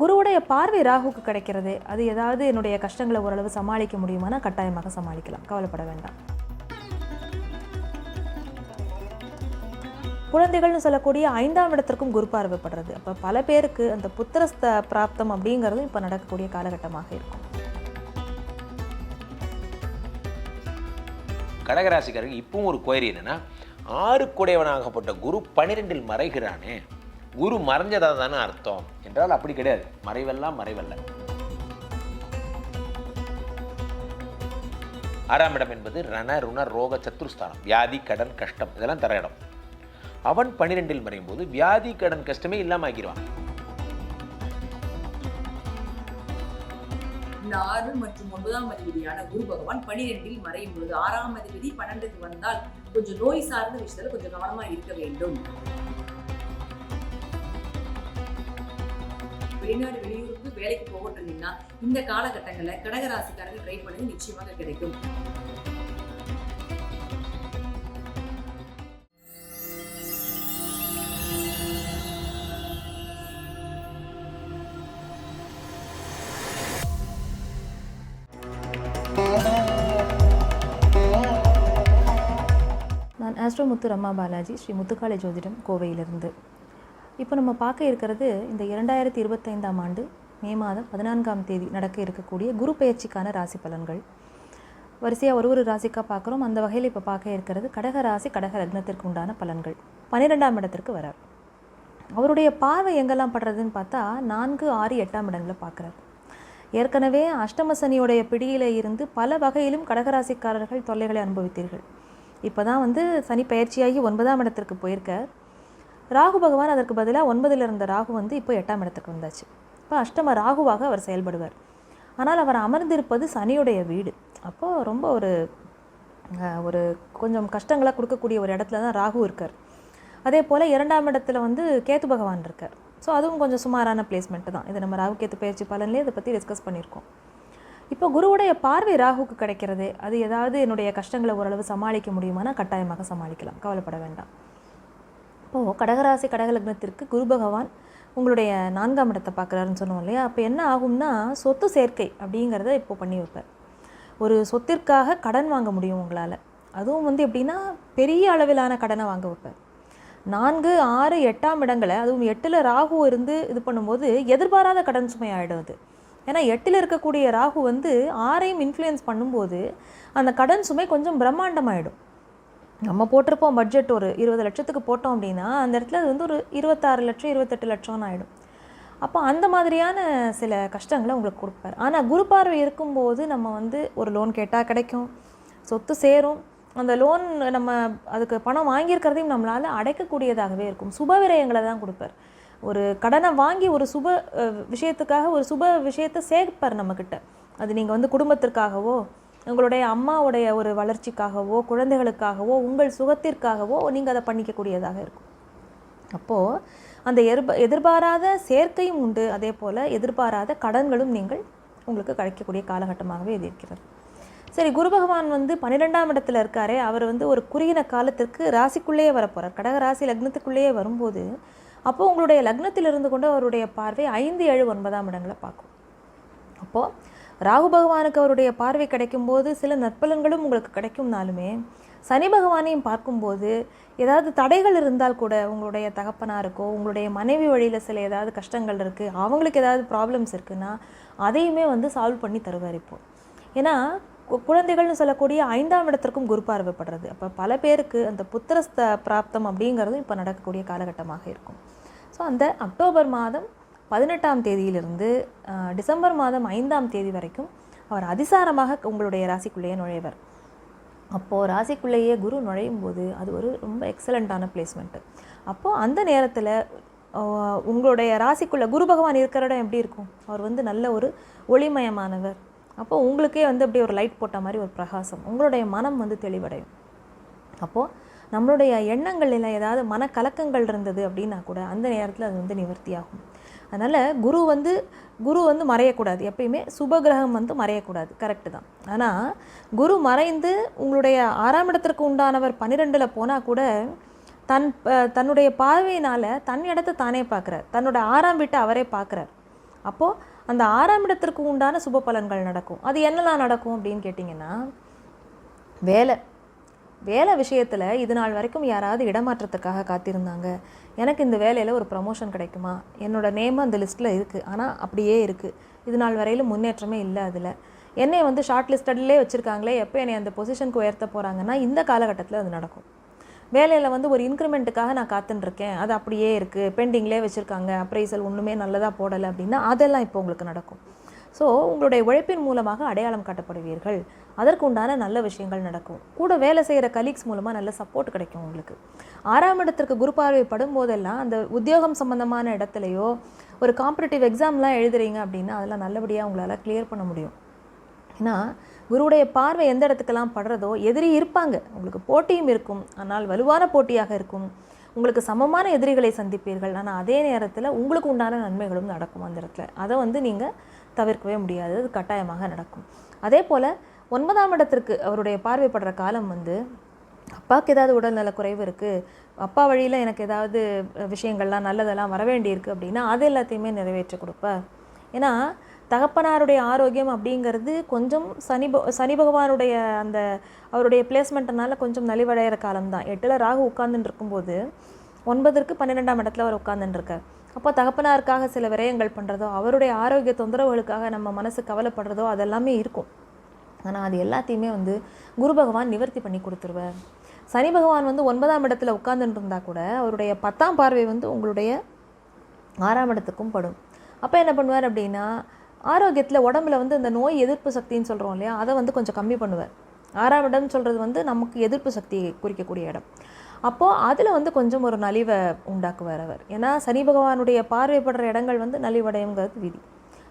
குருவுடைய பார்வை ராகுக்கு கிடைக்கிறது. அது ஏதாவது என்னுடைய கஷ்டங்களை ஓரளவு சமாளிக்க முடியுமானா கட்டாயமாக சமாளிக்கலாம். கவலைப்பட வேண்டாம். குழந்தைகள்னு சொல்லக்கூடிய ஐந்தாம் இடத்திற்கும் குரு பார்வைப்படுறது. அப்போ பல பேருக்கு அந்த புத்திரஸ்த பிராப்தம் அப்படிங்கிறது இப்போ நடக்கக்கூடிய காலகட்டமாக இருக்கும். கடகராசிக்காரர்கள் இப்பவும் ஒரு கோரி என்னன்னா ஆறு குடையவனாகப்பட்ட குரு பனிரெண்டில் மறைகிறானே. குரு மறைஞ்சதா தானே அர்த்தம்? என்றால் அப்படி கிடையாது. மறைவெல்லாம் மறைவல்ல. ஆறாம் இடம் என்பது ரண ருண ரோக சத்துருஸ்தானம் வியாதி கடன் கஷ்டம். இதெல்லாம் தர இடம். அவன் பன்னிரெண்டில் மறையும் போது வியாதி கடன் கஷ்டமே இல்லாம ஆக்கிடுவான் இந்த ஆறு மற்றும் ஒன்பதாம் அதிபதியான குரு பகவான் பனிரெண்டில் மறையும் பொழுது ஆறாம் அதிபதி பன்னெண்டுக்கு வந்தால் கொஞ்சம் நோய் சார்ந்த விஷயத்துல கொஞ்சம் கவனமா இருக்க வேண்டும். வெளிநாடு வெளியூருக்கு வேலைக்கு போகட்டு இருந்தீங்கன்னா இந்த காலகட்டங்கள்ல கடகராசிக்காரர்கள் ட்ரை பண்ணது நிச்சயமாக கிடைக்கும். நான் ஆஸ்ட்ரோ முத்து ரம்மா பாலாஜி ஸ்ரீ முத்துக்காளி ஜோதிடம் கோவையிலிருந்து. இப்போ நம்ம பார்க்க இருக்கிறது இந்த இரண்டாயிரத்தி இருபத்தைந்தாம் ஆண்டு மே மாதம் பதினான்காம் தேதி நடக்க இருக்கக்கூடிய குரு பயிற்சிக்கான ராசி பலன்கள். வரிசையாக ஒரு ஒரு ராசிக்காக பார்க்குறோம். அந்த வகையில் இப்போ பார்க்க இருக்கிறது கடக ராசி கடக லக்னத்திற்கு உண்டான பலன்கள். பன்னிரெண்டாம் இடத்திற்கு வரார். அவருடைய பார்வை எங்கெல்லாம் படுறதுன்னு பார்த்தா நான்கு ஆறு எட்டாம் இடங்களை பார்க்குறார். ஏற்கனவே அஷ்டம சனியுடைய பிடியில் இருந்து பல வகையிலும் கடகராசிக்காரர்கள் தொல்லைகளை அனுபவித்தீர்கள். இப்போ தான் வந்து சனி பயிற்சியாகி ஒன்பதாம் இடத்திற்கு போயிருக்கார். ராகு பகவான் அதற்கு பதிலாக ஒன்பதில் இருந்த ராகு வந்து இப்போ எட்டாம் இடத்துக்கு வந்தாச்சு. இப்போ அஷ்டம ராகுவாக அவர் செயல்படுவார். ஆனால் அவர் அமர்ந்திருப்பது சனியுடைய வீடு. அப்போது ரொம்ப ஒரு ஒரு கொஞ்சம் கஷ்டங்களை கொடுக்கக்கூடிய ஒரு இடத்துல தான் ராகு இருக்கார். அதே போல் இரண்டாம் இடத்துல வந்து கேத்து பகவான் இருக்கார். ஸோ அதுவும் கொஞ்சம் சுமாரான பிளேஸ்மெண்ட்டு தான். இது நம்ம ராகு கேத்து பயிற்சி பலன்லேயே இதை பற்றி டிஸ்கஸ் பண்ணியிருக்கோம். இப்போ குருவுடைய பார்வை ராகுக்கு கிடைக்கிறது அது ஏதாவது என்னுடைய கஷ்டங்களை ஓரளவு சமாளிக்க முடியுமானா கட்டாயமாக சமாளிக்கலாம். கவலைப்பட வேண்டாம். அப்போது கடகராசி கடகலக்னத்திற்கு குரு பகவான் உங்களுடைய நான்காம் இடத்தை பார்க்குறாருன்னு சொன்னோம் இல்லையா? அப்போ என்ன ஆகும்னா சொத்து சேர்க்கை அப்படிங்கிறத இப்போ பண்ணி வைப்பார். ஒரு சொத்திற்காக கடன் வாங்க முடியும் உங்களால். அதுவும் வந்து எப்படின்னா பெரிய அளவிலான கடனை வாங்க வைப்பார். நான்கு ஆறு எட்டாம் இடங்களை அதுவும் எட்டில் ராகு இருந்து இது பண்ணும்போது எதிர்பாராத கடன் சுமை ஆகிடும் அது. ஏன்னா எட்டில் இருக்கக்கூடிய ராகு வந்து ஆறையும் இன்ஃப்ளூயன்ஸ் பண்ணும்போது அந்த கடன் சுமை கொஞ்சம் பிரம்மாண்டமாயிடும். நம்ம போட்டிருப்போம் பட்ஜெட் ஒரு இருபது லட்சத்துக்கு போட்டோம் அப்படின்னா அந்த இடத்துல அது வந்து ஒரு இருபத்தாறு லட்சம் இருபத்தெட்டு லட்சம்னு ஆகிடும் அப்போ அந்த மாதிரியான சில கஷ்டங்களை உங்களுக்கு கொடுப்பார். ஆனால் குரு பார்வை இருக்கும்போது நம்ம வந்து ஒரு லோன் கேட்டால் கிடைக்கும் சொத்து சேரும். அந்த லோன் நம்ம அதுக்கு பணம் வாங்கியிருக்கிறதையும் நம்மளால் அடைக்கக்கூடியதாகவே இருக்கும். சுப விரயங்களை தான் கொடுப்பார். ஒரு கடனை வாங்கி ஒரு சுப விஷயத்துக்காக ஒரு சுப விஷயத்தை சேர்ப்பார் நம்மக்கிட்ட. அது நீங்கள் வந்து குடும்பத்திற்காகவோ உங்களுடைய அம்மாவுடைய ஒரு வளர்ச்சிக்காகவோ குழந்தைகளுக்காகவோ உங்கள் சுகத்திற்காகவோ நீங்கள் அதை பண்ணிக்கக்கூடியதாக இருக்கும். அப்போது அந்த எதிர்ப எதிர்பாராத சேர்க்கையும் உண்டு. அதே போல் எதிர்பாராத கடன்களும் நீங்கள் உங்களுக்கு கிடைக்கக்கூடிய காலகட்டமாகவே இது இருக்கிறது. சரி குரு பகவான் வந்து பன்னிரெண்டாம் இடத்துல இருக்காரே. அவர் வந்து ஒரு குறுகின காலத்திற்கு ராசிக்குள்ளேயே வரப்போகிறார் கடக ராசி லக்னத்துக்குள்ளேயே வரும்போது அப்போது உங்களுடைய லக்னத்தில் இருந்து கொண்டு அவருடைய பார்வை ஐந்து ஏழு ஒன்பதாம் இடங்களை பார்க்கும். அப்போது ராகு பகவானுக்கு அவருடைய பார்வை கிடைக்கும் போது சில நற்பலன்களும் உங்களுக்கு கிடைக்கும்னாலுமே சனி பகவானையும் பார்க்கும்போது ஏதாவது தடைகள் இருந்தால் கூட உங்களுடைய தகப்பனாருக்கோ உங்களுடைய மனைவி வழியில் சில ஏதாவது கஷ்டங்கள் இருக்குது அவங்களுக்கு ஏதாவது ப்ராப்ளம்ஸ் இருக்குன்னா அதையுமே வந்து சால்வ் பண்ணி தருவார் இப்போ. ஏன்னா கு- குழந்தைகள்னு சொல்லக்கூடிய ஐந்தாம் இடத்திற்கும் குரு பார்வைப்படுறது. அப்போ பல பேருக்கு அந்த புத்திரஸ்த பிராப்தம் அப்படிங்கிறதும் இப்போ நடக்கக்கூடிய காலகட்டமாக இருக்கும். ஸோ அந்த அக்டோபர் மாதம் பதினெட்டாம் தேதியிலிருந்து டிசம்பர் மாதம் ஐந்தாம் தேதி வரைக்கும் அவர் அதிசாரமாக உங்களுடைய ராசிக்குள்ளேயே நுழைவர். அப்போது ராசிக்குள்ளேயே குரு நுழையும் போது அது ஒரு ரொம்ப எக்ஸலண்ட்டான பிளேஸ்மெண்ட்டு அப்போது அந்த நேரத்தில் உங்களுடைய ராசிக்குள்ளே குரு பகவான் இருக்கிற இடம் எப்படி இருக்கும்? அவர் வந்து நல்ல ஒரு ஒளிமயமானவர். அப்போ உங்களுக்கே வந்து அப்படியே ஒரு லைட் போட்ட மாதிரி ஒரு பிரகாசம். உங்களுடைய மனம் வந்து தெளிவடையும். அப்போது நம்மளுடைய எண்ணங்களில் ஏதாவது மனக்கலக்கங்கள் இருந்தது அப்படின்னா கூட அந்த நேரத்தில் அது வந்து நிவர்த்தியாகும். அதனால் குரு வந்து குரு வந்து மறையக்கூடாது. எப்பயுமே சுபகிரகம் வந்து மறையக்கூடாது. கரெக்டு தான். ஆனால் குரு மறைந்து உங்களுடைய ஆறாம் இடத்திற்கு உண்டானவர் பன்னிரெண்டில் போனால் கூட தன் தன்னுடைய பார்வையினால் தன் இடத்த தானே பார்க்குறார். தன்னோட ஆறாம் வீட்டை அவரே பார்க்குறார். அப்போது அந்த ஆறாம் இடத்திற்கு உண்டான சுப பலன்கள் நடக்கும். அது என்னெல்லாம் நடக்கும் அப்படின்னு கேட்டிங்கன்னா வேலை. வேலை விஷயத்தில் இது நாள் வரைக்கும் யாராவது இடமாற்றத்துக்காக காத்திருந்தாங்க. எனக்கு இந்த வேலையில் ஒரு ப்ரமோஷன் கிடைக்குமா? என்னோட நேம் அந்த லிஸ்ட்டில் இருக்குது ஆனால் அப்படியே இருக்குது இது நாள் வரையிலும் முன்னேற்றமே இல்லை அதில். என்னை வந்து ஷார்ட் லிஸ்டட்லேயே வச்சுருக்காங்களே எப்போ என்னை அந்த பொசிஷனுக்கு உயர்த்த போகிறாங்கன்னா இந்த காலகட்டத்தில் அது நடக்கும். வேலையில் வந்து ஒரு இன்க்ரிமெண்ட்டுக்காக நான் காத்துட்டுருக்கேன் அது அப்படியே இருக்குது பெண்டிங்லேயே வச்சுருக்காங்க. அப்ரைசல் ஒன்றுமே நல்லதாக போடலை அப்படின்னா அதெல்லாம் இப்போ உங்களுக்கு நடக்கும். ஸோ உங்களுடைய உழைப்பின் மூலமாக அடையாளம் காட்டப்படுவீர்கள். அதற்கு உண்டான நல்ல விஷயங்கள் நடக்கும். கூட வேலை செய்கிற கலீக்ஸ் மூலமாக நல்ல சப்போர்ட் கிடைக்கும் உங்களுக்கு. ஆறாம் இடத்திற்கு குரு பார்வை படும் போதெல்லாம் அந்த உத்தியோகம் சம்பந்தமான இடத்துலையோ ஒரு காம்படிட்டிவ் எக்ஸாம்லாம் எழுதுறீங்க அப்படின்னா அதெல்லாம் நல்லபடியாக உங்களால் கிளியர் பண்ண முடியும். ஏன்னா குருவுடைய பார்வை எந்த இடத்துக்கெல்லாம் படுறதோ எதிரி இருப்பாங்க. உங்களுக்கு போட்டியும் இருக்கும். ஆனால் வலுவான போட்டியாக இருக்கும். உங்களுக்கு சமமான எதிரிகளை சந்திப்பீர்கள். ஆனால் அதே நேரத்தில் உங்களுக்கு உண்டான நன்மைகளும் நடக்கும் அந்த இடத்துல. அதை வந்து நீங்கள் தவிர்க்கவே முடியாது. அது கட்டாயமாக நடக்கும். அதே போல் ஒன்பதாம் இடத்திற்கு அவருடைய பார்வைப்படுற காலம் வந்து அப்பாவுக்கு ஏதாவது உடல்நல குறைவு இருக்குது அப்பா வழியில் எனக்கு ஏதாவது விஷயங்கள்லாம் நல்லதெல்லாம் வரவேண்டி இருக்குது அப்படின்னா அது எல்லாத்தையுமே நிறைவேற்றி கொடுப்பார் ஏன்னா தகப்பனாருடைய ஆரோக்கியம் அப்படிங்கிறது கொஞ்சம் சனி ப- சனி பகவானுடைய அந்த அவருடைய பிளேஸ்மெண்ட்னால கொஞ்சம் நலிவடைகிற காலம்தான். எட்டில் ராகு உட்கார்ந்துட்டு இருக்கும்போது ஒன்பதற்கு பன்னிரெண்டாம் இடத்துல அவர் உட்கார்ந்துட்டு இருக்கார். அப்போ தகப்பனாருக்காக சில விரயங்கள் பண்ணுறதோ அவருடைய ஆரோக்கிய தொந்தரவுகளுக்காக நம்ம மனசு கவலைப்படுறதோ அதெல்லாமே இருக்கும். ஆனால் அது எல்லாத்தையுமே வந்து குரு பகவான் நிவர்த்தி பண்ணி கொடுத்துருவார். சனி பகவான் வந்து ஒன்பதாம் இடத்துல உட்கார்ந்துட்டு கூட அவருடைய பத்தாம் பார்வை வந்து உங்களுடைய ஆறாம் இடத்துக்கும் படும். அப்போ என்ன பண்ணுவார் அப்படின்னா ஆரோக்கியத்தில் உடம்புல வந்து இந்த நோய் எதிர்ப்பு சக்தின்னு சொல்கிறோம் இல்லையா அதை வந்து கொஞ்சம் கம்மி பண்ணுவார். ஆறாம் இடம் சொல்கிறது வந்து நமக்கு எதிர்ப்பு சக்தியை குறிக்கக்கூடிய இடம். அப்போது அதில் வந்து கொஞ்சம் ஒரு நலிவை உண்டாக்குவார் அவர். ஏன்னா சனி பகவானுடைய பார்வைப்படுற இடங்கள் வந்து நலிவடையுங்கிறது விதி.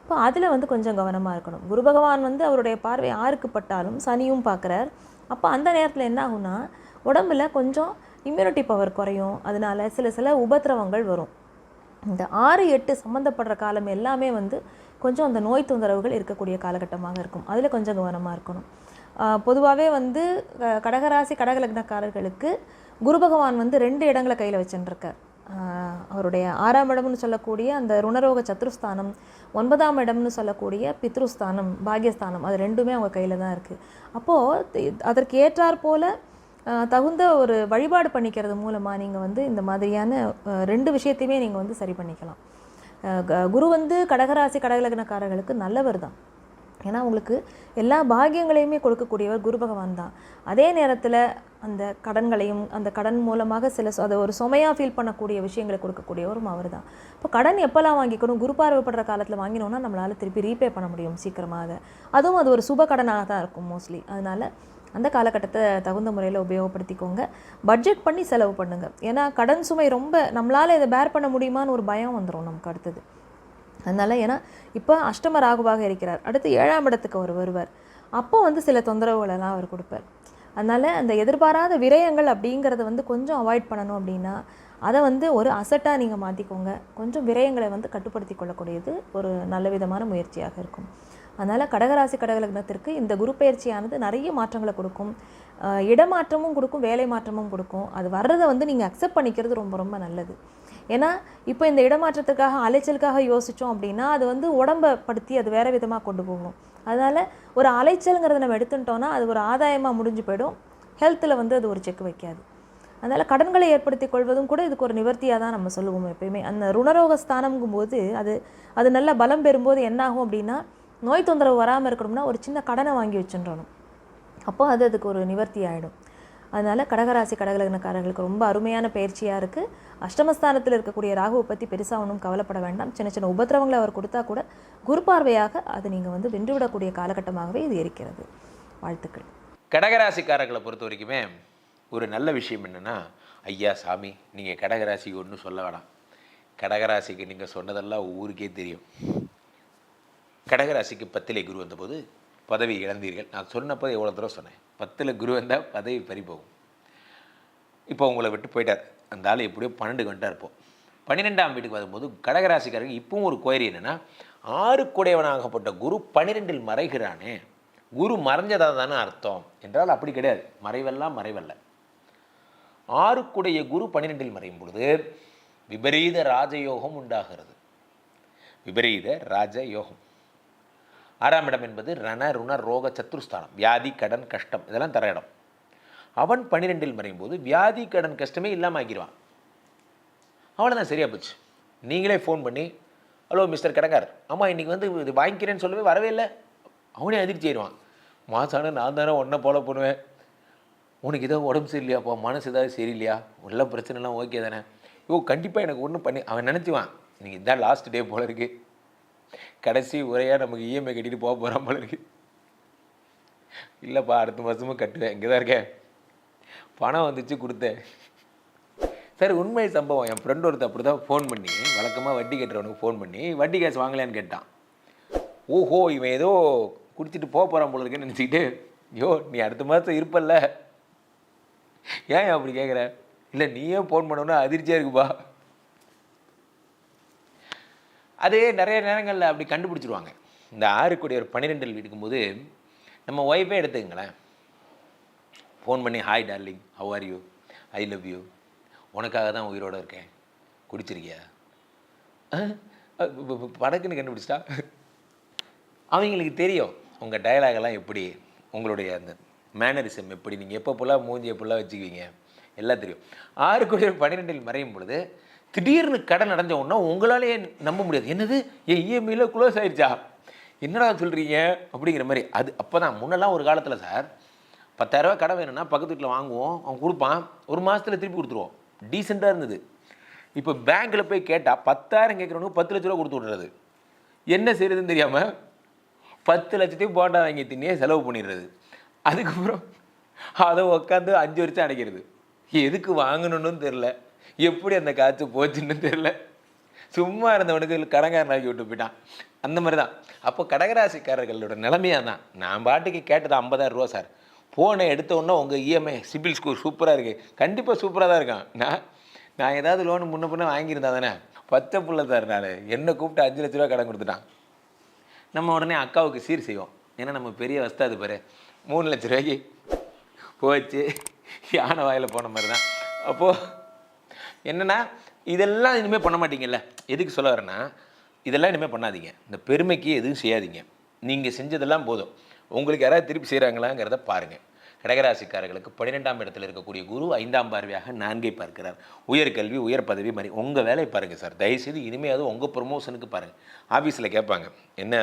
இப்போ அதில் வந்து கொஞ்சம் கவனமாக இருக்கணும். குரு பகவான் வந்து அவருடைய பார்வை ஆறுக்கு பட்டாலும் சனியும் பார்க்குறார் அப்போ அந்த நேரத்தில் என்ன ஆகும்னா உடம்புல கொஞ்சம் இம்யூனிட்டி பவர் குறையும். அதனால சில சில உபத்திரவங்கள் வரும். இந்த ஆறு எட்டு சம்மந்தப்படுற காலம் எல்லாமே வந்து கொஞ்சம் அந்த நோய் தொந்தரவுகள் இருக்கக்கூடிய காலகட்டமாக இருக்கும். அதில் கொஞ்சம் கவனமாக இருக்கணும். பொதுவாகவே வந்து க- கடகராசி கடகலக்னக்காரர்களுக்கு குரு பகவான் வந்து ரெண்டு இடங்களை கையில் வச்சுட்டுருக்கார் அவருடைய ஆறாம் இடம்னு சொல்லக்கூடிய அந்த ருணரோக சத்ருஸ்தானம் ஒன்பதாம் இடம்னு சொல்லக்கூடிய பித்ருஸ்தானம் பாக்யஸ்தானம் அது ரெண்டுமே அவங்க கையில் தான் இருக்குது அப்போது அதற்கு ஏற்றாற் போல் தகுந்த ஒரு வழிபாடு பண்ணிக்கிறது மூலமாக நீங்கள் வந்து இந்த மாதிரியான ரெண்டு விஷயத்தையுமே நீங்கள் வந்து சரி பண்ணிக்கலாம். க- குரு வந்து கடகராசி கடகலக்னக்காரர்களுக்கு நல்லவர் தான். ஏன்னா உங்களுக்கு எல்லா பாகியங்களையுமே கொடுக்கக்கூடியவர் குரு பகவான் தான். அதே நேரத்தில் அந்த கடன்களையும் அந்த கடன் மூலமாக சில அதை ஒரு சுமையாக ஃபீல் பண்ணக்கூடிய விஷயங்களை கொடுக்கக்கூடியவரும் அவர் தான் இப்போ கடன் எப்போல்லாம் வாங்கிக்கணும்? குருபார்வைப்படுற காலத்தில் வாங்கினோம்னா நம்மளால் திருப்பி ரீபே பண்ண முடியும் சீக்கிரமாக. அதுவும் அது ஒரு சுப கடனாக தான் இருக்கும் மோஸ்ட்லி அதனால் அந்த காலகட்டத்தை தகுந்த முறையில் உபயோகப்படுத்திக்கோங்க. பட்ஜெட் பண்ணி செலவு பண்ணுங்கள் ஏன்னா கடன் சுமை ரொம்ப நம்மளால் இதை பேர் பண்ண முடியுமான்னு ஒரு பயம் வந்துடும் நமக்கு அடுத்தது. அதனால ஏன்னா இப்போ அஷ்டம ராகுவாக இருக்கிறார். அடுத்து ஏழாம் இடத்துக்கு அவர் வருவார். அப்போ வந்து சில தொந்தரவுகளெல்லாம் அவர் கொடுப்பார். அதனால அந்த எதிர்பாராத விரயங்கள் அப்படிங்கிறத வந்து கொஞ்சம் அவாய்ட் பண்ணணும் அப்படின்னா அதை வந்து ஒரு அசட்டாக நீங்கள் மாற்றிக்கோங்க கொஞ்சம் விரயங்களை வந்து கட்டுப்படுத்தி கொள்ளக்கூடியது ஒரு நல்ல விதமான முயற்சியாக இருக்கும். அதனால் கடகராசி கடகலக்னத்திற்கு இந்த குரு பயிற்சியானது நிறைய மாற்றங்களை கொடுக்கும். இடமாற்றமும் கொடுக்கும் வேலை மாற்றமும் கொடுக்கும். அது வர்றதை வந்து நீங்கள் அக்செப்ட் பண்ணிக்கிறது ரொம்ப ரொம்ப நல்லது. ஏன்னா இப்போ இந்த இடமாற்றத்துக்காக அலைச்சலுக்காக யோசித்தோம் அப்படின்னா அது வந்து உடம்பை படுத்தி அது வேறு விதமாக கொண்டு போகும். அதனால் ஒரு அலைச்சலுங்கிறத நம்ம எடுத்துட்டோம்னா அது ஒரு ஆதாயமாக முடிஞ்சு போயிடும். ஹெல்த்தில் வந்து அது ஒரு செக் வைக்காது. அதனால் கடன்களை ஏற்படுத்தி கொள்வதும் கூட இதுக்கு ஒரு நிவர்த்தியாக தான் நம்ம சொல்லுவோம் எப்பயுமே. அந்த ருணரோக ஸ்தானம்ங்கும்போது அது அது நல்ல பலம் பெறும்போது என்னாகும் அப்படின்னா நோய் தொந்தரவு வராமல் இருக்கணும்னா ஒரு சின்ன கடனை வாங்கி வச்சுன்றணும் அப்போ அது அதுக்கு ஒரு நிவர்த்தி ஆகிடும் அதனால் கடகராசி கடகலக்னக்காரர்களுக்கு ரொம்ப அருமையான பயிற்சியாக இருக்குது அஷ்டமஸ்தானத்தில் இருக்கக்கூடிய ராகுவை பற்றி பெருசாக ஒன்றும் கவலைப்பட வேண்டாம். சின்ன சின்ன உபத்திரவங்களை அவர் கொடுத்தா கூட குரு பார்வையாக அதை நீங்கள் வந்து வென்றுவிடக்கூடிய காலகட்டமாகவே இது இருக்கிறது. வாழ்த்துக்கள். கடகராசிக்காரர்களை பொறுத்த வரைக்குமே ஒரு நல்ல விஷயம் என்னென்னா ஐயா சாமி நீங்கள் கடகராசிக்கு ஒன்றும் சொல்ல வேணாம். கடகராசிக்கு நீங்கள் சொன்னதெல்லாம் ஊருக்கே தெரியும். கடகராசிக்கு பத்திலே குரு வந்தபோது பதவி இழந்தீர்கள். நான் சொன்னப்போ எவ்வளோ தடவை சொன்னேன். பத்தில் குரு வந்தால் பதவி பறிப்போகும் இப்போ உங்களை விட்டு போயிட்டார். அந்த ஆள் எப்படியோ பன்னெண்டு கண்டா இருப்போம். பன்னிரெண்டாம் வீட்டுக்கு வரும்போது கடகராசிக்காரங்க இப்பவும் ஒரு கோரி என்னென்னா ஆறு குடையவனாகப்பட்ட குரு பன்னிரெண்டில் மறைகிறானே. குரு மறைஞ்சதாக தானே அர்த்தம். என்றால் அப்படி கிடையாது. மறைவெல்லாம் மறைவல்ல. ஆறுக்குடைய குரு பன்னிரெண்டில் மறையும் பொழுது விபரீத ராஜயோகம் உண்டாகிறது. விபரீத ராஜ யோகம் ஆறாம் இடம் என்பது ரண ருண ரோக சத்துருஸ்தானம் வியாதி கடன் கஷ்டம் இதெல்லாம் தர இடம். அவன் பன்னிரெண்டில் மறையும் போது வியாதி கடன் கஷ்டமே இல்லாமல் ஆக்கிடுவான் அவ்வளோதான் சரியாக போச்சு. நீங்களே ஃபோன் பண்ணி ஹலோ மிஸ்டர் கடங்கார் ஆமாம் இன்றைக்கி வந்து இது வாங்கிக்கிறேன்னு சொல்லவே வரவே இல்லை. அவனே அதிர்ச்சி ஆயிடுவான். மாசான நான் தானே ஒன்றை போல பண்ணுவேன். உனக்கு ஏதோ உடம்பு சரியில்லையாப்பா? மனசு ஏதாவது சரியில்லையா? உள்ள பிரச்சனைலாம் ஓகே தானே? ஓ கண்டிப்பாக எனக்கு ஒன்றும் பண்ணி அவன் நினச்சிவான். இன்றைக்கி இதான் லாஸ்ட் டே போல இருக்குது கடைசி உரையாக நமக்கு இஎம்ஐ கட்டிட்டு போக போகிறான் போல இருக்கு. இல்லைப்பா அடுத்த மாதமும் கட்டுவேன். இங்கே தான் இருக்கேன். பணம் வந்துச்சு கொடுத்தேன். சார் உண்மை சம்பவம். என் ஃப்ரெண்ட் ஒருத்தர் அப்படி தான் ஃபோன் பண்ணி வழக்கமாக வட்டி கட்டுறவனுக்கு ஃபோன் பண்ணி வட்டி காசு வாங்கலையான்னு கேட்டான். ஓஹோ இவன் ஏதோ குடிச்சிட்டு போக போகிறான் போல இருக்கேன்னு நினச்சிக்கிட்டு யோ நீ அடுத்த மாதம் இருப்பல்ல. ஏன் அப்படி கேட்குற இல்லை நீயே ஃபோன் பண்ணோன்னா அதிர்ச்சியாக இருக்குப்பா. அதே நிறைய நேரங்களில் அப்படி கண்டுபிடிச்சிருவாங்க. இந்த ஆறு கோடி ஒரு பன்னிரெண்டில் இருக்கும்போது நம்ம ஒய்ஃபே எடுத்துக்கங்களேன். ஃபோன் பண்ணி hi darling how are you I love you உனக்காக தான் உயிரோடு இருக்கேன். குடிச்சிருக்கியா? படக்குன்னு கண்டுபிடிச்சிட்டா? அவங்களுக்கு தெரியும் உங்கள் டயலாகெல்லாம் எப்படி உங்களுடைய அந்த மேனரிசம் எப்படி நீங்கள் எப்போ போல மூஞ்சி எப்போல்லாம் வச்சுக்குவீங்க? எல்லாம் தெரியும். ஆறு கோடி பன்னிரெண்டில் மறையும் பொழுது திடீர்னு கடன் அடைஞ்ச உடனே உங்களாலேயே நம்ப முடியாது. என்னது? என் இஎம்ஐயில் க்ளோஸ் ஆயிடுச்சா என்னடா சொல்கிறீங்க அப்படிங்கிற மாதிரி. அது அப்போ தான் முன்னெல்லாம் ஒரு காலத்தில் சார் பத்தாயிரரூவா கடை வேணும்னா பக்கத்து வீட்டில் வாங்குவோம் அவன் கொடுப்பான் ஒரு மாதத்தில் திருப்பி கொடுத்துருவோம். டீசெண்டாக இருந்தது. இப்போ பேங்க்கில் போய் கேட்டால் பத்தாயிரம் கேட்குறவனுக்கு பத்து லட்ச ரூபா கொடுத்து விடுறது. என்ன செய்யறதுன்னு தெரியாமல் பத்து லட்சத்தையும் போண்டா வாங்கி தின்னே செலவு பண்ணிடுறது. அதுக்கப்புறம் அதை உட்காந்து அஞ்சு வருஷம் அடைக்கிறது. எதுக்கு வாங்கணும்னு தெரில எப்படி அந்த காற்று போச்சுன்னு தெரில சும்மா இருந்தவனுக்கு கடங்காரன் ஆக்கி விட்டு போயிட்டான். அந்த மாதிரி தான் அப்போ கடகராசிக்காரர்களோட நிலைமையாக தான் நான் பாட்டுக்கு கேட்டது ஐம்பதாயிரம் ரூபா சார். ஃபோனை எடுத்த உடனே உங்கள் இஎம்ஐ சிபில் ஸ்கோர் சூப்பராக இருக்குது கண்டிப்பாக சூப்பராக தான் இருக்கான். நான் நான் ஏதாவது லோனு முன்ன பின்ன வாங்கியிருந்தா தானே. பச்சை புள்ள சார் நான். என்னை கூப்பிட்டு அஞ்சு லட்ச ரூபா கடன் கொடுத்துட்டான். நம்ம உடனே அக்காவுக்கு சீர் செய்வோம். ஏன்னா நம்ம பெரிய வஸ்தாது பாரு. மூணு லட்ச ரூபாய்க்கு போச்சு. யானை வாயில் போன மாதிரி தான் அப்போது என்னென்னா இதெல்லாம் இனிமேல் பண்ண மாட்டீங்கல்ல. எதுக்கு சொல்ல வரேன்னா இதெல்லாம் இனிமேல் பண்ணாதீங்க. இந்த பெருமைக்கு எதுவும் செய்யாதீங்க. நீங்கள் செஞ்சதெல்லாம் போதும். உங்களுக்கு யாராவது திருப்பி செய்கிறாங்களாங்கிறத பாருங்கள் கடகராசிக்காரர்களுக்கு பன்னிரெண்டாம் இடத்துல இருக்கக்கூடிய குரு ஐந்தாம் பார்வையாக நான்கை பார்க்கிறார். உயர்கல்வி உயர் பதவி மாதிரி உங்கள் வேலையை பாருங்கள் சார். தயவுசெய்து இனிமேல் அது உங்கள் ப்ரொமோஷனுக்கு பாருங்கள் ஆஃபீஸில் கேட்பாங்க என்ன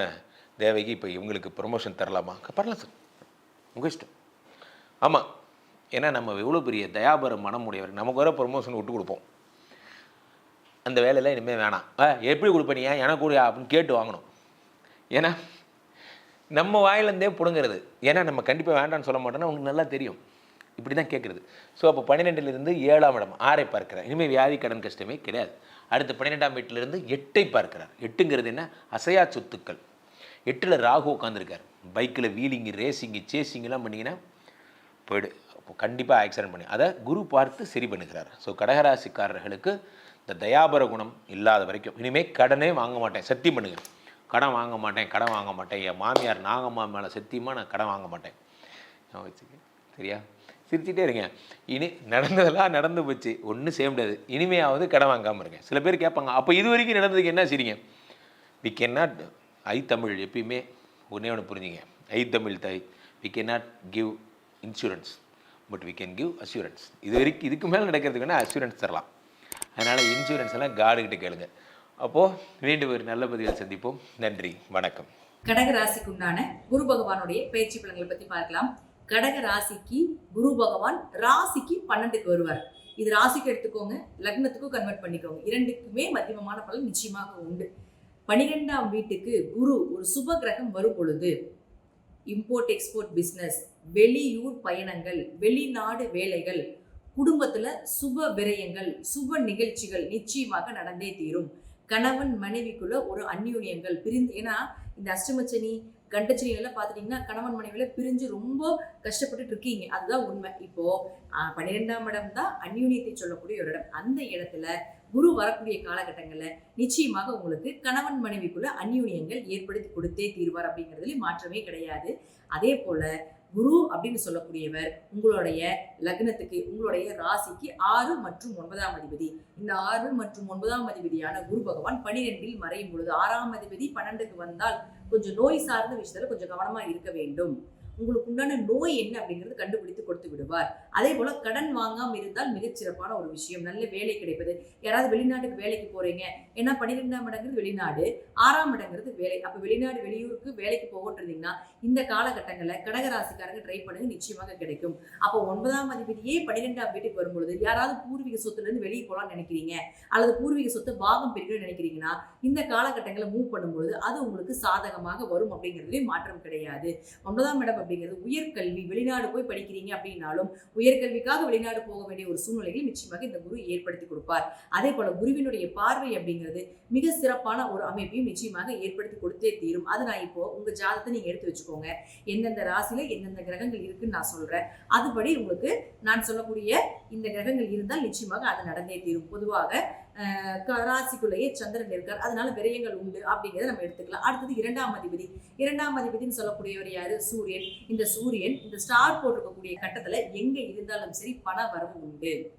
தேவைக்கு இப்போ இவங்களுக்கு ப்ரொமோஷன் தரலாமா? பரலாம் சார். உங்கள் இஷ்டம். ஆமாம் ஏன்னா நம்ம எவ்வளோ பெரிய தயாபர மனம் உடையவர். நமக்கு வர ப்ரொமோஷன் விட்டு கொடுப்போம். அந்த வேலையெல்லாம் இனிமேல் வேணாம். ஆ எப்படி கொடுப்பீங்க எனக்கு கூட அப்படின்னு கேட்டு வாங்கணும். ஏன்னா நம்ம வாயிலேருந்தே பிடுங்கிறது. ஏன்னா நம்ம கண்டிப்பாக வேண்டாம்னு சொல்ல மாட்டோம்னா உங்களுக்கு நல்லா தெரியும். இப்படி தான் கேட்குறது ஸோ அப்போ பன்னிரெண்டுலேருந்து ஏழாம் இடம் ஆறை பார்க்கிறார். இனிமேல் வியாதி கடன் கஷ்டமே கிடையாது. அடுத்து பன்னிரெண்டாம் வீட்டிலிருந்து எட்டை பார்க்கிறார். எட்டுங்கிறது என்ன? அசையா சொத்துக்கள். எட்டில் ராகு உட்காந்துருக்கார் பைக்கில் வீலிங்கு ரேசிங்கு சேசிங்கெல்லாம் பண்ணிங்கன்னா போயிடு. அப்போ கண்டிப்பாக ஆக்சிடென்ட் பண்ணி. அதை குரு பார்த்து சரி பண்ணுகிறார். ஸோ கடகராசிக்காரர்களுக்கு இந்த தயாபர குணம் இல்லாத வரைக்கும். இனிமேல் கடனே வாங்க மாட்டேன். சத்தியம் பண்ணுங்கள் கடன் வாங்க மாட்டேன் கடன் வாங்க மாட்டேன். என் மாமியார் நாகம்மா மேலே சத்தியமாக நான் கடன் வாங்க மாட்டேன். வச்சுக்க. சரியா? சிரிச்சிட்டே இருங்க இனி நடந்ததெல்லாம் நடந்து போச்சு. ஒன்றும் செய்ய முடியாது. இனிமையாவது கடன் வாங்காமல் இருங்க. சில பேர் கேட்பாங்க அப்போ இது வரைக்கும் நடந்ததுக்கு என்ன சரிங்க we can not I Tamil எப்பயுமே ஒன்றே ஒன்று புரிஞ்சுங்க. ஐ தமிழ் தாய் we can not give insurance but we can give assurance இது வரைக்கும் இதுக்கு மேலே நடக்கிறதுக்குன்னா அஷூரன்ஸ் தரலாம். அதனால் இன்சூரன்ஸ் எல்லாம் கார்டுகிட்ட கேளுங்க. அப்போது மீண்டும் ஒரு நல்ல பதிவில் சந்திப்போம். நன்றி வணக்கம். கடக ராசிக்கு உண்டான குரு பகவானுடைய பயிற்சி பலன்களை பற்றி பார்க்கலாம். கடக ராசிக்கு குரு பகவான் ராசிக்கு பன்னெண்டுக்கு வருவார். இது ராசிக்கு எடுத்துக்கோங்க லக்னத்துக்கும் கன்வெர்ட் பண்ணிக்கோங்க. இரண்டுக்குமே மத்தியமமான பலன் நிச்சயமாக உண்டு. பனிரெண்டாம் வீட்டுக்கு குரு ஒரு சுப கிரகம் வரும் பொழுது இம்போர்ட் எக்ஸ்போர்ட் பிஸ்னஸ் வெளியூர் பயணங்கள் வெளிநாடு வேலைகள் குடும்பத்துல சுப விரயங்கள் சுப நிகழ்ச்சிகள் நிச்சயமாக நடந்தே தீரும். கணவன் மனைவிக்குள்ள ஒரு அந்யூன்யங்கள் பிரிந்து ஏன்னா இந்த அஷ்டமச்சனி கண்டச்சனியெல்லாம் பார்த்துட்டிங்கன்னா கணவன் மனைவியில் பிரிஞ்சு ரொம்ப கஷ்டப்பட்டுட்டு இருக்கீங்க. அதுதான் உண்மை. இப்போது பன்னிரெண்டாம் இடம் தான் அந்யூனியத்தை சொல்லக்கூடிய ஒரு இடம். அந்த இடத்துல குரு வரக்கூடிய காலகட்டங்களில் நிச்சயமாக உங்களுக்கு கணவன் மனைவிக்குள்ள அந்யூனியங்கள் ஏற்படுத்தி கொடுத்தே தீர்வார் அப்படிங்கிறதுல மாற்றமே கிடையாது. அதே போல் குரு அப்படின்னு சொல்லக்கூடியவர் உங்களுடைய லக்னத்துக்கு உங்களுடைய ராசிக்கு ஆறு மற்றும் ஒன்பதாம் அதிபதி. இந்த ஆறு மற்றும் ஒன்பதாம் அதிபதியான குரு பகவான் பனிரெண்டில் மறையும் பொழுது ஆறாம் அதிபதி பன்னெண்டுக்கு வந்தால் கொஞ்சம் நோய் சார்ந்த விஷயத்துல கொஞ்சம் கவனமா இருக்க வேண்டும். உங்களுக்கு உண்டான நோய் என்ன அப்படிங்கிறது கண்டுபிடித்து கொடுத்து விடுவார். அதே போல் கடன் வாங்காம இருந்தால் மிகச்சிறப்பான ஒரு விஷயம். நல்ல வேலை கிடைப்பது. யாராவது வெளிநாட்டுக்கு வேலைக்கு போகிறீங்க ஏன்னா பன்னிரெண்டாம் இடங்கிறது வெளிநாடு ஆறாம் இடங்கிறது வேலை. அப்போ வெளிநாடு வெளியூருக்கு வேலைக்கு போகட்டிருந்தீங்கன்னா இந்த காலகட்டங்களில் கடகராசிக்காரங்க ட்ரை பண்ணுங்க நிச்சயமாக கிடைக்கும். அப்போ ஒன்பதாம் அதிபதியே பன்னிரெண்டாம் வீட்டுக்கு வரும்பொழுது யாராவது பூர்வீக சொத்துலேருந்து வெளியே போகலாம்னு நினைக்கிறீங்க அல்லது பூர்வீக சொத்து பாகம் பிரிக்கணும்னு நினைக்கிறீங்கன்னா இந்த காலகட்டங்களில் மூவ் பண்ணும்பொழுது அது உங்களுக்கு சாதகமாக வரும் அப்படிங்கிறதுலே மாற்றம் கிடையாது. ஒன்பதாம் இடம் அப்படிங்கிறது உயர்கல்வி வெளிநாடு போய் படிக்கிறீங்க அப்படின்னாலும் உயர்கல்விக்காக வெளிநாடு போக வேண்டிய ஒரு சூழ்நிலையில் நிச்சயமாக இந்த குரு ஏற்படுத்தி கொடுப்பார். அதே போல குருவினுடைய பார்வை அப்படிங்கிறது மிக சிறப்பான ஒரு அமைப்பையும் நிச்சயமாக ஏற்படுத்தி கொடுத்தே தீரும். அது நான் இப்போ உங்க ஜாதத்தை நீங்க எடுத்து வச்சுக்கோங்க. எந்தெந்த ராசியில எந்தெந்த கிரகங்கள் இருக்குன்னு நான் சொல்றேன். அதுபடி உங்களுக்கு நான் சொல்லக்கூடிய இந்த கிரகங்கள் இருந்தால் நிச்சயமாக அது நடந்தே தீரும். பொதுவாக ராசிக்குள்ளேயே சந்திரன் இருக்கார். அதனால விரயங்கள் உண்டு அப்படிங்கிறத நம்ம எடுத்துக்கலாம். அடுத்தது இரண்டாம் அதிபதி. இரண்டாம் அதிபதினு சொல்லக்கூடியவர் யாரு? சூரியன். இந்த சூரியன் இந்த ஸ்டார் போட்டிருக்கக்கூடிய கட்டத்துல எங்க இருந்தாலும் சரி பண வரவு உண்டு.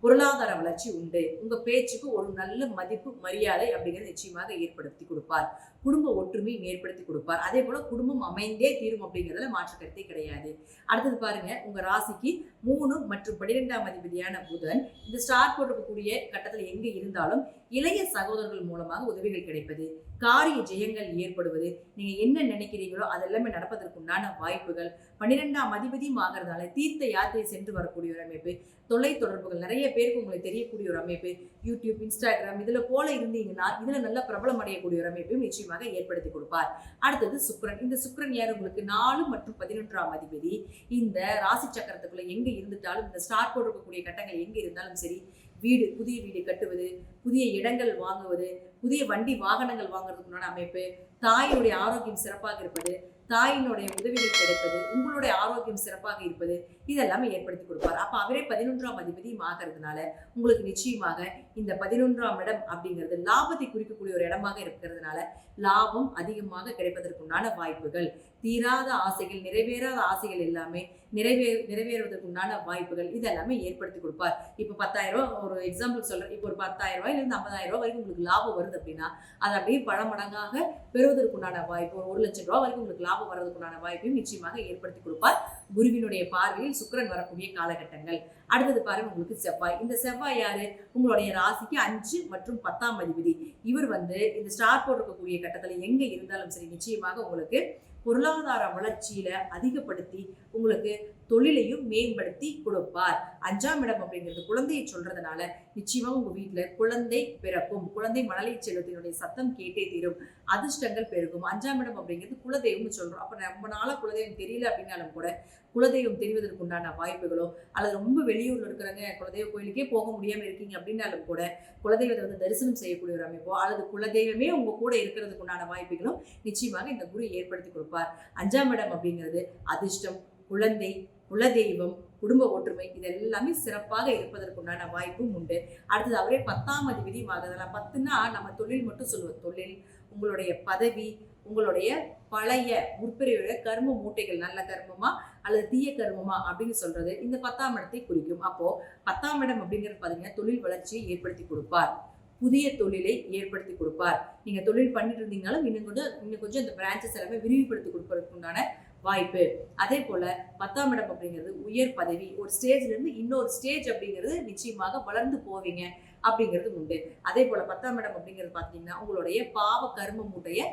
பொருளாதார வளர்ச்சி உண்டு. உங்க பேச்சுக்கு ஒரு நல்ல மதிப்பு மரியாதை அப்படிங்கிறது நிச்சயமாக ஏற்படுத்தி கொடுப்பார். குடும்ப ஒற்றுமையும் ஏற்படுத்தி கொடுப்பார். அதே போல குடும்பம் அமைந்தே தீரும் அப்படிங்கிறதுல மாற்று கருத்தே கிடையாது. அடுத்தது பாருங்க உங்க ராசிக்கு மூணு மற்றும் பன்னிரெண்டாம் அதிபதியான புதன் இந்த ஸ்டார் போட்டிருக்கக்கூடிய கட்டத்தில் எங்க இருந்தாலும் இளைய சகோதரர்கள் மூலமாக உதவிகள் கிடைப்பது காரிய ஜெயங்கள் ஏற்படுவது நீங்க என்ன நினைக்கிறீங்களோ அதெல்லாமே நடப்பதற்குண்டான வாய்ப்புகள். பன்னிரெண்டாம் அதிபதியும் ஆகிறதால தீர்த்த யாத்திரை சென்று வரக்கூடிய ஒரு அமைப்பு தொலை தொடர்புகள் நிறைய பேருக்கு உங்களுக்கு தெரியக்கூடிய ஒரு அமைப்பு யூடியூப் இன்ஸ்டாகிராம் இதுல போல இருந்தீங்கன்னா இதுல நல்ல பிரபலம் அடையக்கூடிய ஒரு அமைப்பு நிச்சயமாக ஏற்படுத்தி கொடுப்பார். அடுத்தது சுக்கரன். இந்த சுக்கரன் யார்? உங்களுக்கு நாலு மற்றும் பதினொன்றாம் அதிபதி. இந்த ராசி சக்கரத்துக்குள்ள எங்க இருந்துட்டாலும் இந்த ஸ்டார் போட்டிருக்கக்கூடிய கட்டங்கள் எங்க இருந்தாலும் சரி வீடு புதிய வீடு கட்டுவது புதிய இடங்கள் வாங்குவது புதிய வண்டி வாகனங்கள் வாங்குறதுக்குண்டான அமைப்பு தாயினுடைய ஆரோக்கியம் சிறப்பாக இருப்பது தாயினுடைய உதவிகள் கிடைப்பது உங்களுடைய ஆரோக்கியம் சிறப்பாக இருப்பது இதெல்லாமே ஏற்படுத்தி கொடுப்பார். அப்போ அவரே பதினொன்றாம் அதிபதியும் ஆகிறதுனால உங்களுக்கு நிச்சயமாக இந்த பதினொன்றாம் இடம் அப்படிங்கிறது லாபத்தை குறிக்கக்கூடிய ஒரு இடமாக இருக்கிறதுனால லாபம் அதிகமாக கிடைப்பதற்குண்டான வாய்ப்புகள். தீராத ஆசைகள் நிறைவேறாத ஆசைகள் எல்லாமே நிறைவே நிறைவேறுவதற்குண்டான வாய்ப்புகள் இதெல்லாமே ஏற்படுத்தி கொடுப்பார். இப்போ பத்தாயிரம் ரூபா ஒரு எக்ஸாம்பிள் சொல்கிறேன் இப்போ ஒரு பத்தாயிரம் ரூபாயிலிருந்து ஐம்பதாயிரம் ரூபா வரைக்கும் உங்களுக்கு லாபம் வருது அப்படின்னா அது அப்படியே பல மடங்காக பெறுவதற்குண்டான வாய்ப்பு ஒரு லட்சம் ரூபா வரைக்கும் உங்களுக்கு லாபம் வர்றதுக்குண்டான வாய்ப்பையும் நிச்சயமாக ஏற்படுத்தி கொடுப்பார். குருவினுடைய பார்வையில் சுக்கிரன் வரக்கூடிய காலகட்டங்கள். அடுத்தது பாருங்க உங்களுக்கு செவ்வாய். இந்த செவ்வாய் யாரு? உங்களுடைய ராசிக்கு அஞ்சு மற்றும் பத்தாம் அதிபதி. இவர் வந்து இந்த ஸ்டார் போட்டிருக்கக்கூடிய கட்டத்துல எங்க இருந்தாலும் சரி நிச்சயமாக உங்களுக்கு பொருளாதார வளர்ச்சியில அதிகப்படுத்தி உங்களுக்கு தொழிலையும் மேம்படுத்தி கொடுப்பார். அஞ்சாம் இடம் அப்படிங்கிறது குழந்தையை சொல்றதுனால நிச்சயமா உங்க வீட்டுல குழந்தை பிறக்கும். குழந்தை மழலை செல்வத்தினுடைய சத்தம் கேட்டே தீரும். அதிர்ஷ்டங்கள் பெருகும். அஞ்சாம் இடம் அப்படிங்கிறது குலதெய்வம்னு சொல்றோம். அப்ப ரொம்ப நாளா குலதெய்வம் தெரியல அப்படின்னாலும் கூட குலதெய்வம் தெரிவதற்கு உண்டான வாய்ப்புகளோ அல்லது ரொம்ப வெளியூர்ல இருக்கிறவங்க குலதெய்வ கோயிலுக்கே போக முடியாம இருக்கீங்க அப்படின்னாலும் கூட குலதெய்வத்தை வந்து தரிசனம் செய்யக்கூடிய ஒரு அமைப்போ அல்லது குலதெய்வமே உங்க கூட இருக்கிறதுக்கு உண்டான வாய்ப்புகளும் நிச்சயமாக இந்த குரு ஏற்படுத்தி கொடுப்பார். அஞ்சாம் இடம் அப்படிங்கிறது அதிர்ஷ்டம் குழந்தை குலதெய்வம் குடும்ப ஒற்றுமை இது எல்லாமே சிறப்பாக இருப்பதற்குண்டான வாய்ப்பும் உண்டு. அடுத்தது அவரே பத்தாம் அதிபதி ஆகுதலாம் பத்துனா நம்ம தொழில் மட்டும் சொல்லுவோம். தொழில் உங்களுடைய பதவி உங்களுடைய பழைய முற்பிரிவுடைய கர்ம மூட்டைகள் நல்ல கர்மமா அல்லது தீய கர்மமா அப்படின்னு சொல்றது இந்த பத்தாம் இடத்தை குறிக்கும். அப்போ பத்தாம் இடம் அப்படிங்கிறது பார்த்தீங்கன்னா தொழில் வளர்ச்சியை ஏற்படுத்தி கொடுப்பார். புதிய தொழிலை ஏற்படுத்தி கொடுப்பார். நீங்க தொழில் பண்ணிட்டு இருந்தீங்கனாலும் இன்னும் கொஞ்சம் இன்னும் கொஞ்சம் இந்த பிரான்ச்சஸ் எல்லாமே விரிவுபடுத்தி கொடுப்பதற்குண்டான வாய்ப்பு. அதே போல பத்தாம் இடம் அப்படிங்கிறது உயர் பதவி. ஒரு ஸ்டேஜ்ல இருந்து இன்னொரு ஸ்டேஜ் அப்படிங்கிறது நிச்சயமாக வளர்ந்து போவீங்க அப்படிங்கிறது உண்டு. அதே போல பத்தாம் இடம் அப்படிங்கிறது பாத்தீங்கன்னா உங்களுடைய பாவ கர்ம மூட்டையை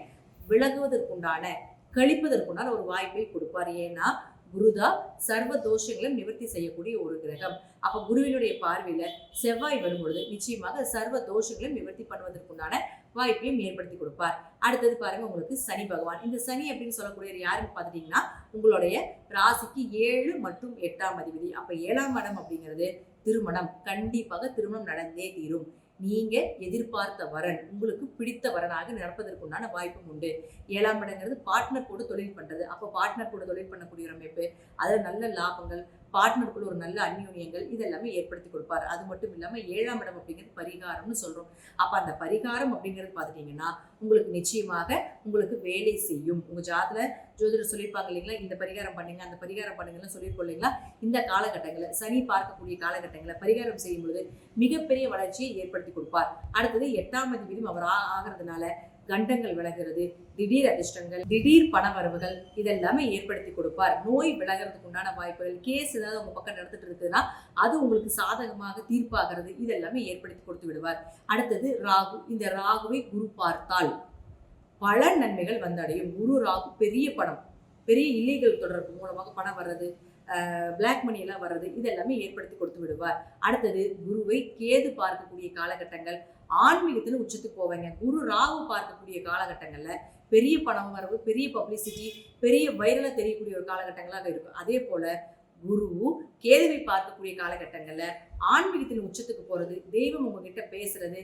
விலகுவதற்குண்டான கழிப்பதற்குண்டான ஒரு வாய்ப்பை கொடுப்பார். ஏன்னா குருதா சர்வ தோஷங்களை நிவர்த்தி செய்யக்கூடிய ஒரு கிரகம். அப்ப குருவினுடைய பார்வையில செவ்வாய் வரும்பொழுது நிச்சயமாக சர்வ தோஷங்களை நிவர்த்தி பண்ணுவதற்குண்டான வாய்ப்பையும் ஏற்படுத்தி கொடுப்பார். அடுத்தது பாருங்க உங்களுக்கு சனி பகவான். இந்த சனி அப்படின்னு சொல்லக்கூடிய யாருன்னு பார்த்துட்டீங்கன்னா உங்களுடைய ராசிக்கு ஏழு மற்றும் எட்டாம் அதிபதி. அப்ப ஏழாம் இடம் அப்படிங்கிறது திருமணம். கண்டிப்பாக திருமணம் நடந்தே தீரும். நீங்க எதிர்பார்த்த வரன் உங்களுக்கு பிடித்த வரனாக நடப்பதற்குண்டான வாய்ப்பும் உண்டு. ஏழாம் இடங்கிறது பார்ட்னர் கூட தொழில் பண்றது. அப்போ பார்ட்னர் கூட தொழில் பண்ணக்கூடிய அமைப்பு. அதில் நல்ல லாபங்கள் பார்ட்னருக்குள்ள ஒரு நல்ல அந்யோன்யங்கள் இதெல்லாமே ஏற்படுத்தி கொடுப்பாரு. அது மட்டும் இல்லாமல் ஏழாம் இடம் அப்படிங்கிறது பரிகாரம்னு சொல்கிறோம் அப்போ அந்த பரிகாரம் அப்படிங்கிறது பார்த்துட்டிங்கன்னா உங்களுக்கு நிச்சயமாக உங்களுக்கு வேலை செய்யும். உங்கள் ஜாதில் ஜோதிடர் சொல்லியிருப்பாங்க இல்லைங்களா இந்த பரிகாரம் பண்ணுங்க அந்த பரிகாரம் பண்ணுங்கன்னு சொல்லியிருக்கோம் இல்லைங்களா? இந்த காலகட்டங்களில் சனி பார்க்கக்கூடிய காலகட்டங்களில் பரிகாரம் செய்யும் பொழுது மிகப்பெரிய வளர்ச்சியை ஏற்படுத்தி கொடுப்பார். அடுத்தது எட்டாம் அதிபதியும் அவர் ஆ- ஆகிறதுனால கண்டங்கள் விலகிறது திடீர் அதிர்ஷ்டங்கள் திடீர் பண வரவுகள் இதெல்லாமே ஏற்படுத்தி கொடுப்பார். நோய் விலகிறதுக்கு உண்டான வாய்ப்புகள் கேஸ் ஏதாவது உங்க பக்கம் நடந்துட்டு இருக்குதுன்னா அது உங்களுக்கு சாதகமாக தீர்ப்பாகிறது இதெல்லாமே ஏற்படுத்தி கொடுத்து விடுவார். அடுத்தது ராகு. இந்த ராகுவை குரு பார்த்தால் பல நன்மைகள் வந்தடையும். குரு ராகு பெரிய பணம் பெரிய இல்லீகல் தொடர்பு மூலமாக பணம் வர்றது பிளாக் மணி எல்லாம் வர்றது இதெல்லாமே ஏற்படுத்தி கொடுத்து விடுவார். அடுத்தது குருவை கேது பார்க்கக்கூடிய காலகட்டங்கள் ஆன்மீகத்தில் உச்சத்துக்கு போவாங்க. குரு ராகு பார்க்கக்கூடிய காலகட்டங்களில் பெரிய பணம் வரவு பெரிய பப்ளிசிட்டி பெரிய வைரலா தெரியக்கூடிய ஒரு காலகட்டங்களாக இருக்கும். அதே போல் குரு கேதுவை பார்க்கக்கூடிய காலகட்டங்களில் ஆன்மீகத்தின் உச்சத்துக்கு போகிறது தெய்வம் உங்ககிட்ட பேசுறது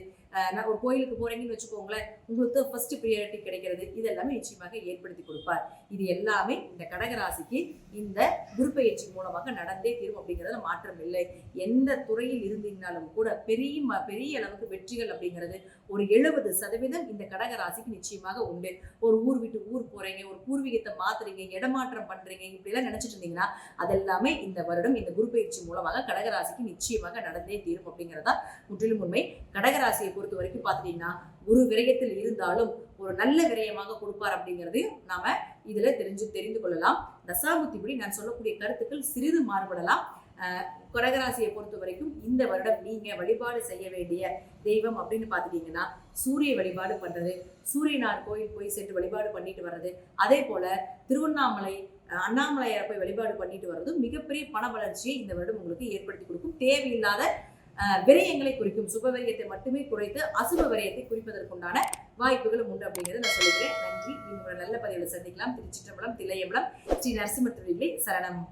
நான் ஒரு கோயிலுக்கு போகிறீங்கன்னு வச்சுக்கோங்களேன் உங்களுக்கு ஃபர்ஸ்ட் ப்ரியாரிட்டி கிடைக்கிறது. இதெல்லாமே நிச்சயமாக ஏற்படுத்தி கொடுப்பார். இது எல்லாமே இந்த கடகராசிக்கு இந்த குருப்பெயர்ச்சி மூலமாக நடந்தே தீரும் அப்படிங்கிறதுல மாற்றம் இல்லை. எந்த துறையில் இருந்தீங்கனாலும் கூட பெரிய ம- பெரிய அளவுக்கு வெற்றிகள் அப்படிங்கிறது ஒரு எழுபது சதவீதம் இந்த கடகராசிக்கு நிச்சயமாக உண்டு. ஒரு ஊர் விட்டு ஊர் போறீங்க ஒரு பூர்வீகத்தை மாத்துறீங்க இடமாற்றம் பண்றீங்க இப்படிலாம் நினைச்சிட்டு இருந்தீங்கன்னா அதெல்லாமே இந்த வருடம் இந்த குரு பயிற்சி மூலமாக கடகராசிக்கு நிச்சயமாக நடந்தே தீரும் அப்படிங்கிறதா முற்றிலும் உண்மை. கடகராசியை பொறுத்த வரைக்கும் பார்த்துட்டீங்கன்னா குரு விரயத்தில் இருந்தாலும் ஒரு நல்ல விரயமாக கொடுப்பார் அப்படிங்கிறதையும் நாம இதுல தெரிஞ்சு தெரிந்து கொள்ளலாம். தசாபுத்திபடி நான் சொல்லக்கூடிய கருத்துக்கள் சிறிது மாறுபடலாம். கடகராசியை பொறுத்த வரைக்கும் இந்த வருடம் நீங்க வழிபாடு செய்ய வேண்டிய தெய்வம் அப்படின்னு பாத்துட்டீங்கன்னா சூரிய வழிபாடு பண்றது சூரியனார் கோயில் போய் சென்று வழிபாடு பண்ணிட்டு வர்றது அதே போல திருவண்ணாமலை அண்ணாமலையாரை போய் வழிபாடு பண்ணிட்டு வர்றதும் மிகப்பெரிய பண வளர்ச்சியை இந்த வருடம் உங்களுக்கு ஏற்படுத்தி கொடுக்கும். தேவையில்லாத விரயங்களை குறிக்கும் சுப விரயத்தை மட்டுமே குறைத்து அசுப விரயத்தை குறிப்பதற்குண்டான வாய்ப்புகளும் உண்டு அப்படிங்கிறத நான் சொல்லிக்கிறேன். நன்றி. இன்னொரு நல்ல பதிவில் சந்திக்கலாம். திருச்சிற்றம்பலம் தில்லையம்பலம் ஸ்ரீ நரசிம்ம தொழிலை சரணம்.